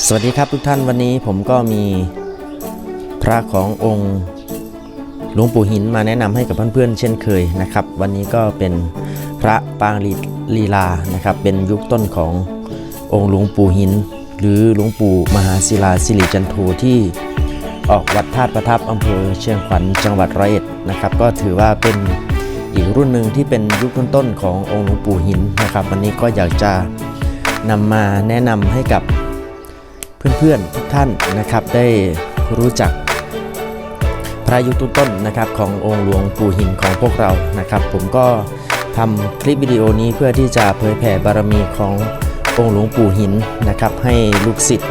สวัสดีครับทุกท่านวันนี้ผมก็มีพระขององค์หลวงปู่หินมาแนะนำให้กับเพื่อนๆเช่นเคยนะครับ วันนี้ก็เป็นพระปางลีลีลานะครับ เป็นยุคต้นขององค์หลวงปู่หิน หรือหลวงปู่มหาศิลาสิริจันโทที่ออกวัดธาตุประทับอำเภอเชียงขวัญจังหวัดร้อยเอ็ดนะครับ ก็ถือว่าเป็นอีกรุ่นหนึ่งที่เป็นยุคต้นๆขององค์หลวงปู่หินนะครับ วันนี้ก็อยากจะนำมาแนะนำให้กับ เพื่อนๆทุกท่านนะครับได้รู้จักพระยุคต้นๆนะครับขององค์หลวงปู่หินของพวกเรานะครับ ผมก็ทำคลิปวิดีโอนี้เพื่อที่จะเผยแผ่บารมีขององค์หลวงปู่หินนะครับให้ลูกศิษย์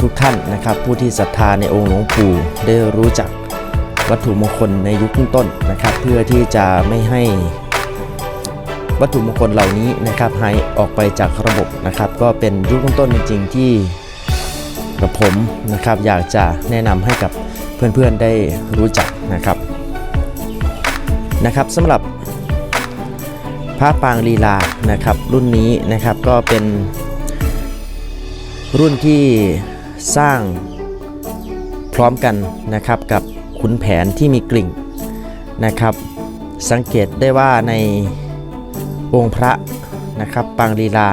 ทุกท่านนะครับ ผู้ที่ศรัทธาในองค์หลวงปู่ได้รู้จักวัตถุมงคลในยุคต้นๆนะครับ เพื่อที่จะไม่ให้วัตถุมงคลเหล่านี้นะครับหายออกไปจากระบบนะครับ ก็เป็นยุคต้นจริง ๆ ที่ กับผมนะครับ อยากจะแนะนำให้กับเพื่อนๆได้รู้จักนะครับนะครับสำหรับพระปางลีลานะครับรุ่นนี้นะครับก็เป็นรุ่นที่สร้างพร้อมกันนะครับกับขุนแผนที่มีกลิ่งนะครับ สังเกตได้ว่าในองค์พระนะครับปางลีลา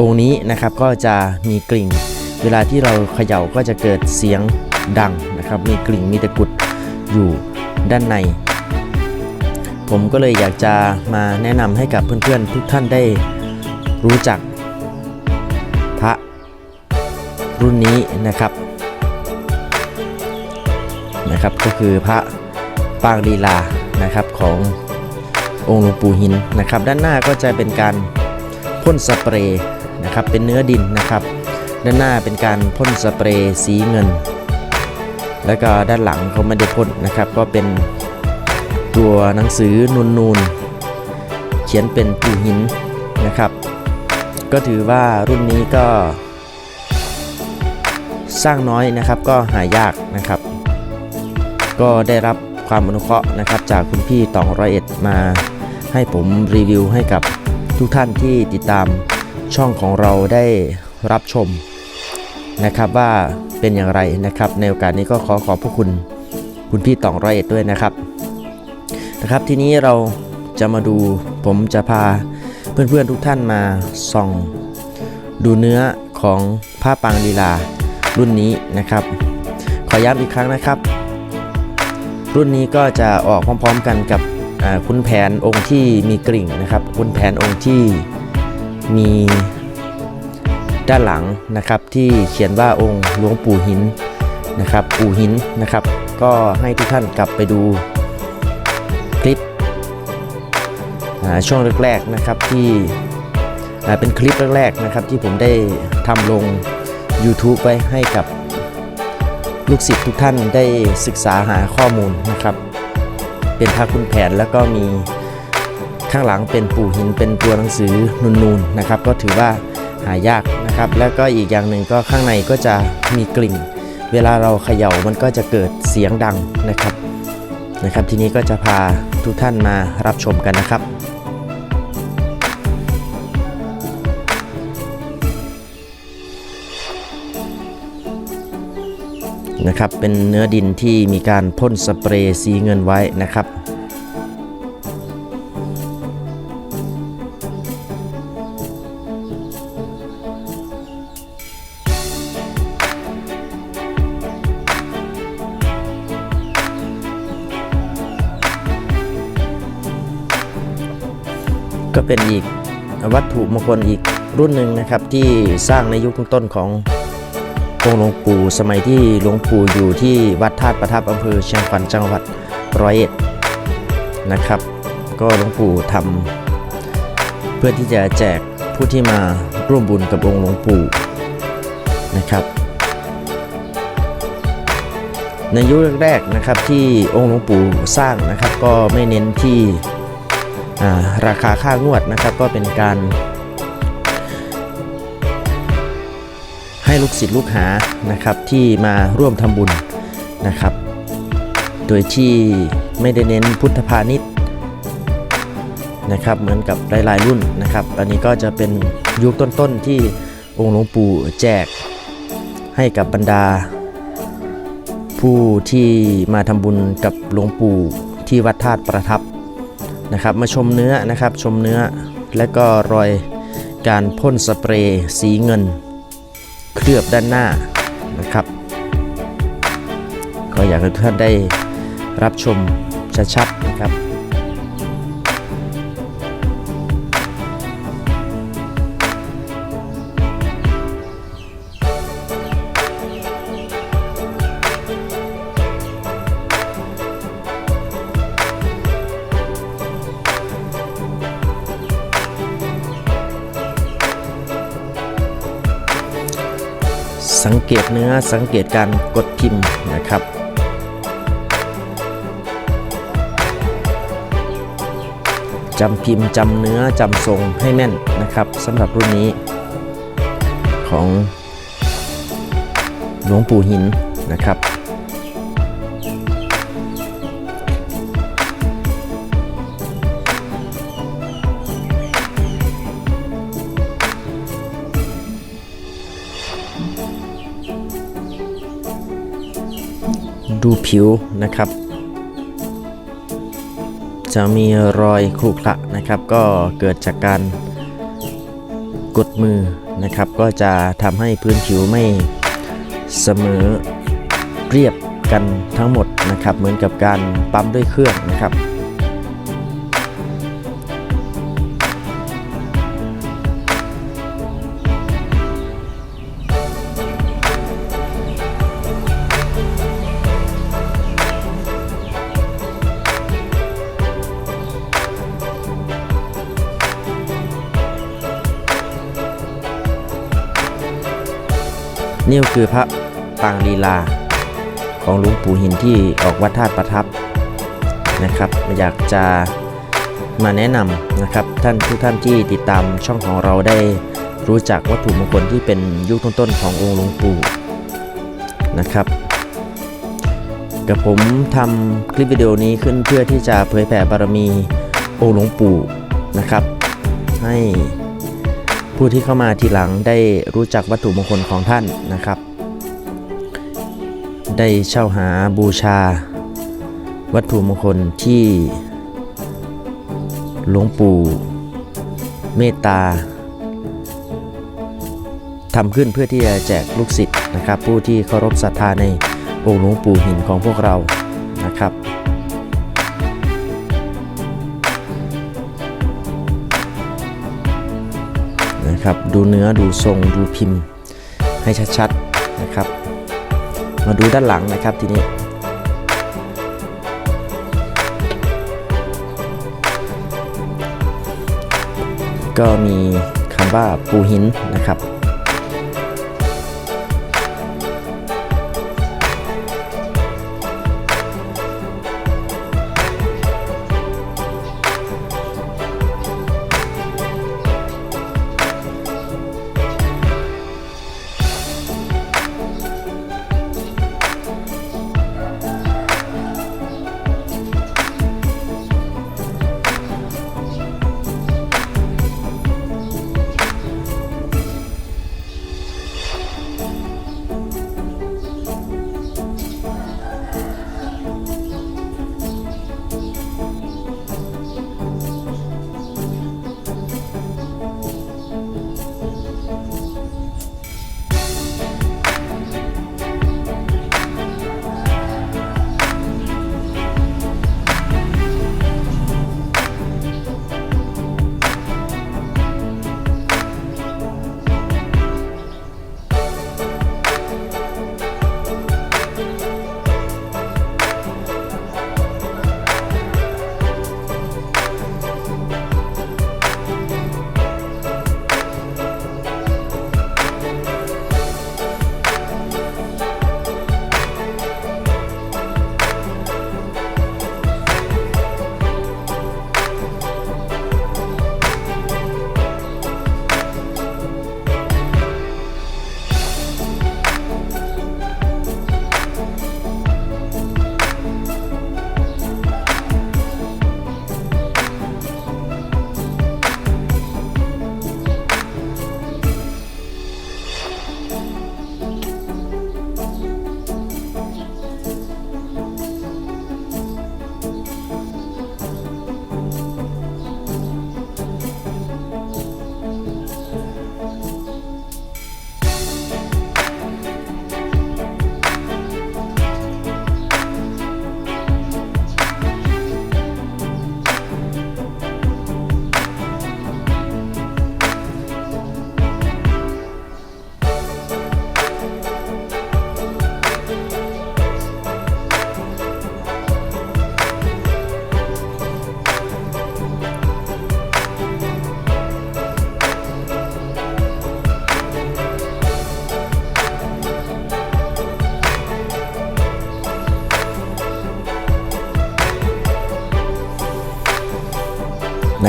องค์นี้นะครับก็จะมีกลิ่ง เวลาที่เราเขย่าก็จะเกิดเสียงดังนะครับ มีกลิ่งมีตะกุดอยู่ด้านใน ผมก็เลยอยากจะมาแนะนำให้กับเพื่อนๆ ทุกท่านได้รู้จักพระรุ่นนี้นะครับนะครับ ก็คือพระปางลีลานะครับขององค์หลวงปู่หินนะครับ ด้านหน้าก็จะเป็นการพ่นสเปรย์นะครับเป็นเนื้อดินนะครับ ด้านหน้าเป็นการพ่นสเปรย์สีเงิน แล้วก็ด้านหลังเขาไม่ได้พ่นนะครับ ก็เป็นตัวหนังสือนูนๆ เขียนเป็นปูหินนะครับ ก็ถือว่ารุ่นนี้ก็สร้างน้อยนะครับก็หายากนะครับ ก็ได้รับความอนุเคราะห์นะครับ จากคุณพี่ตองร้อยเอ็ดมาให้ผมรีวิวให้กับทุกท่านที่ติดตามช่องของเราได้ รับชมนะครับว่าเป็นอย่างไรนะครับ ในโอกาสนี้ก็ขอขอบพระคุณคุณพี่ตองร้อยเอ็ดด้วยนะครับนะครับ ทีนี้เราจะมาดูผมจะพาเพื่อนๆทุกท่านมาส่องดูเนื้อของผ้าปางลีลารุ่นนี้นะครับ ขอย้ำอีกครั้งนะครับ รุ่นนี้ก็จะออกพร้อมๆกันกับคุณแผนองค์ที่มีกริ่งนะครับ คุณแผนองค์ที่มี ด้านหลังนะครับที่เขียนว่าองค์หลวงปู่หินนะครับปู่หินนะครับ ก็ให้ทุกท่านกลับไปดูคลิปช่วงแรกๆนะครับที่เป็นคลิปแรกๆนะครับที่ผมได้ทำลง YouTube ไว้ให้กับลูกศิษย์ทุกท่านได้ศึกษาหาข้อมูลนะครับ เป็นพระคุณแผนแล้วก็มีข้างหลังเป็นปู่หินเป็นตัวหนังสือนูนๆนะครับ ก็ถือว่า หายากนะครับ แล้วก็อีกอย่างหนึ่งก็ข้างในก็จะมีกลิ่น เวลาเราเขย่ามันก็จะเกิดเสียงดังนะครับนะครับ ทีนี้ก็จะพาทุกท่านมารับชมกันนะครับนะครับเป็นเนื้อดินที่มีการพ่นสเปรย์สีเงินไว้นะครับ ก็เป็นอีกวัตถุมงคลอีกรุ่นหนึ่งนะครับที่สร้างในยุคต้นขององค์หลวงปู่สมัยที่หลวงปู่อยู่ที่วัดธาตุประทับอำเภอเชียงขวัญจังหวัดร้อยเอ็ดนะครับ ก็หลวงปู่ทำเพื่อที่จะแจกผู้ที่มาร่วมบุญกับองค์หลวงปู่นะครับ ในยุคแรกๆนะครับที่องค์หลวงปู่สร้างนะครับก็ไม่เน้นที่ ราคาค่างวดนะครับก็เป็นการ ให้ลูกศิษย์ลูกหานะครับที่มาร่วมทำบุญนะครับ โดยที่ไม่ได้เน้นพุทธพาณิชย์นะครับเหมือนกับหลายๆรุ่นนะครับ อันนี้ก็จะเป็นยุคต้นๆที่องค์หลวงปู่แจกให้กับบรรดา ผู้ที่มาทำบุญกับหลวงปู่ที่วัดธาตุประทับ นะครับ มาชมเนื้อนะครับ ชมเนื้อ และก็รอยการพ่นสเปรย์สีเงิน เคลือบด้านหน้านะครับ ก็อยากให้ทุกท่านได้รับชมชัดๆ สังเกตเนื้อสังเกตการกดพิมพ์นะครับจำพิมพ์จำเนื้อจำทรงให้แม่นนะครับสำหรับรุ่นนี้ของหลวงปู่หินนะครับ ผิวนะครับ จะมีรอยขรุขระนะครับ ก็เกิดจากการกดมือนะครับ ก็จะทำให้พื้นผิวไม่เสมอเรียบกันทั้งหมดนะครับ เหมือนกับการปั๊มด้วยเครื่องนะครับ นี่ก็คือพระปางลีลา ของหลวงปู่หินที่ออกวัดธาตุประทับนะครับ อยากจะมาแนะนำนะครับท่านทุกท่านที่ติดตามช่องของเราได้รู้จักวัตถุมงคลที่เป็นยุคต้นๆขององค์หลวงปู่นะครับกับผมทำคลิปวิดีโอนี้ขึ้นเพื่อที่จะเผยแผ่บารมีองค์หลวงปู่นะครับ ให้ ผู้ที่เข้ามาทีหลังได้รู้จักวัตถุมงคลของท่านนะครับ ได้เช่าหาบูชา วัตถุมงคลที่หลวงปู่เมตตาทำขึ้นเพื่อที่จะแจกลูกศิษย์นะครับ ผู้ที่เคารพศรัทธาในองค์หลวงปู่หินของพวกเรานะครับ นะครับ ดูเนื้อดูทรงดูพิมพ์ ให้ชัดๆนะครับ มาดูด้านหลังนะครับทีนี้ ก็มีคำว่าปูหินนะครับ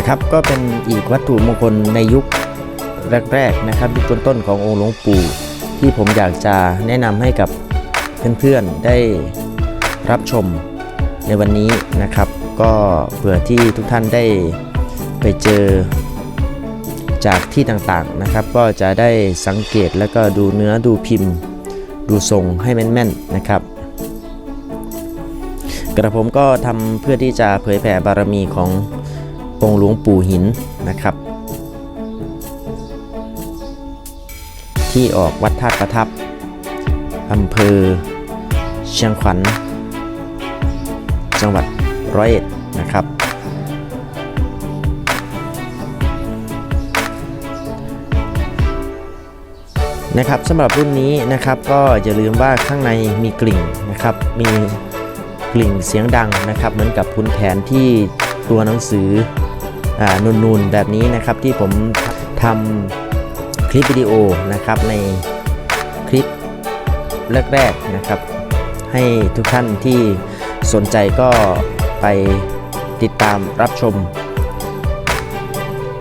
นะครับก็เป็นอีกวัตถุมงคลในยุคแรกๆนะครับยุคต้นๆขององค์หลวงปู่ที่ผมอยากจะแนะนำให้กับเพื่อนๆได้รับชมในวันนี้นะครับ ก็เผื่อที่ทุกท่านได้ไปเจอจากที่ต่างๆนะครับ ก็จะได้สังเกตแล้วก็ดูเนื้อดูพิมพ์ ดูทรงให้แม่นๆนะครับ กระผมก็ทำเพื่อที่จะเผยแผ่บารมีของ องค์หลวงปู่หินนะครับ ที่ออกวัดธาตุประทับอำเภอเชียงขวัญ จังหวัดร้อยเอ็ดนะครับ นะครับสำหรับรุ่นนี้นะครับก็อย่าลืมว่าข้างในมีกลิ่งนะครับ มีกลิ่งเสียงดังนะครับ เหมือนกับพุนแขนที่ตัวหนังสือ นูนๆแบบนี้นะครับที่ผมทำคลิปวิดีโอนะครับในคลิปแรกๆนะครับ ให้ทุกท่านที่สนใจก็ไปติดตามรับชม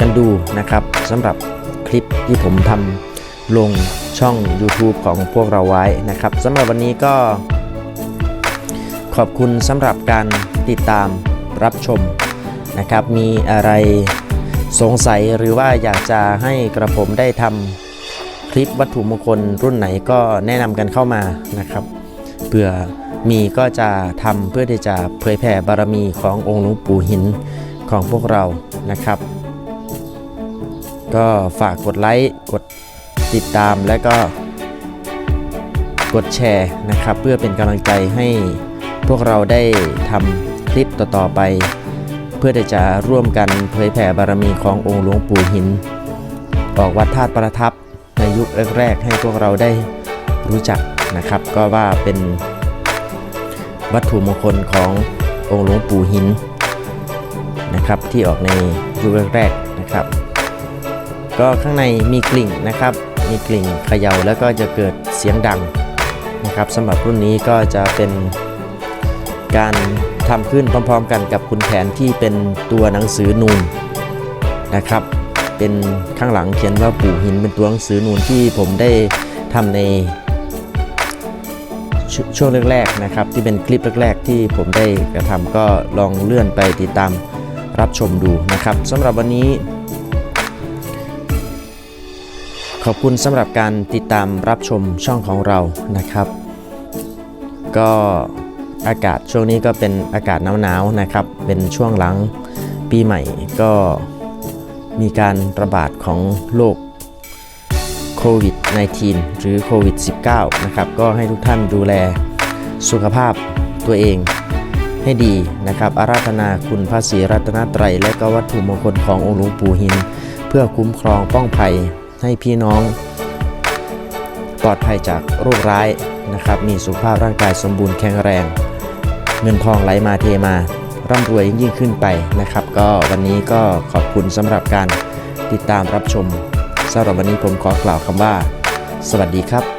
กันดูนะครับสำหรับคลิปที่ผมทำลงช่อง YouTube ของพวกเราไว้นะครับสำหรับวันนี้ก็ ขอบคุณสำหรับการติดตามรับชม นะครับ มีอะไรสงสัยหรือว่าอยากจะให้กระผมได้ทำคลิปวัตถุมงคลรุ่นไหนก็แนะนำกันเข้ามานะครับเผื่อมีก็จะทำเพื่อที่จะเผยแผ่บารมีขององค์หลวงปู่หินของพวกเรานะครับ ก็ฝากกดไลค์กดติดตามและก็กดแชร์นะครับ เพื่อเป็นกำลังใจให้พวกเราได้ทำคลิปต่อๆไป เพื่อที่จะร่วมกันเผยแผ่บารมีขององค์หลวงปู่หิน ออกวัดธาตุประทับในยุคแรกๆ ให้พวกเราได้รู้จักนะครับ ก็ว่าเป็นวัตถุมงคลขององค์หลวงปู่หินนะครับที่ออกในยุคแรกๆนะครับ ก็ข้างในมีกลิ่งนะครับ มีกลิ่งเขย่าแล้วก็จะเกิดเสียงดังนะครับสำหรับรุ่นนี้ก็จะเป็นการ ทำขึ้นพร้อมๆกันกับคุณแผนที่เป็นตัวหนังสือนูนนะครับ เป็นข้างหลังเขียนว่าปู่หินเป็นตัวหนังสือนูนที่ผมได้ทำในชช่วงแรกๆนะครับที่เป็นคลิปแรก ๆ ที่ผมได้กระทำก็ลองเลื่อนไปติดตามรับชมดูนะครับสำหรับวันนี้ ขอบคุณสำหรับการติดตามรับชมช่องของเรานะครับ ก็ อากาศช่วงนี้ก็เป็นอากาศหนาวๆนะครับ เป็นช่วงหลังปีใหม่ก็มีการระบาดของโรคโควิด -19 หรือโควิด -19 นะครับ ก็ให้ทุกท่านดูแลสุขภาพตัวเองให้ดีนะครับ อาราธนาคุณพระศรีรัตนตรัย และก็วัตถุมงคลขององค์หลวงปู่หิน เพื่อคุ้มครองป้องภัยให้พี่น้อง ปลอดภัยจากโรคร้าย นะครับ มีสุขภาพร่างกายสมบูรณ์แข็งแรง เงินทองไหลมาเทมาร่ำรวยยิ่งขึ้นไปนะครับ ก็วันนี้ก็ขอบคุณสำหรับการติดตามรับชมสำหรับวันนี้ผมขอกล่าวคำว่า สวัสดีครับ